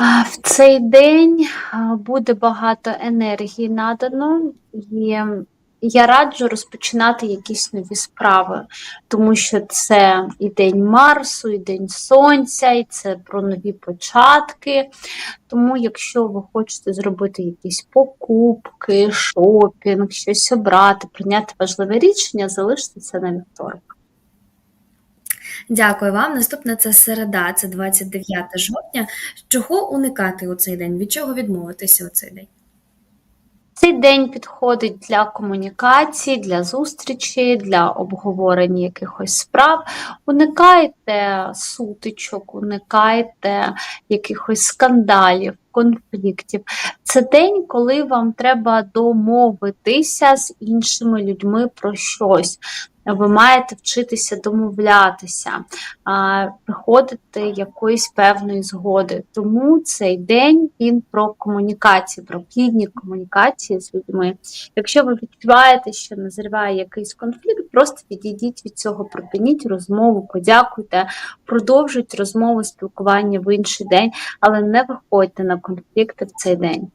В цей день буде багато енергії надано, і я раджу розпочинати якісь нові справи, тому що це і день Марсу, і день Сонця, і це про нові початки. Тому, якщо ви хочете зробити якісь покупки, шопінг, щось обрати, прийняти важливе рішення, залиште це на вівторок. Дякую вам. Наступна це середа, це 29 жовтня. Чого уникати у цей день? Від чого відмовитися у цей день? Цей день підходить для комунікації, для зустрічі, для обговорення якихось справ. Уникайте сутичок, уникайте якихось скандалів, конфліктів. Це день, коли вам треба домовитися з іншими людьми про щось. Ви маєте вчитися домовлятися, приходити якоїсь певної згоди. Тому цей день він про комунікацію, про плідні комунікації з людьми. Якщо ви відчуваєте, що назріває якийсь конфлікт, просто відійдіть від цього, припиніть розмову, подякуйте, продовжуйте розмову, спілкування в інший день, але не виходьте на конфлікти в цей день.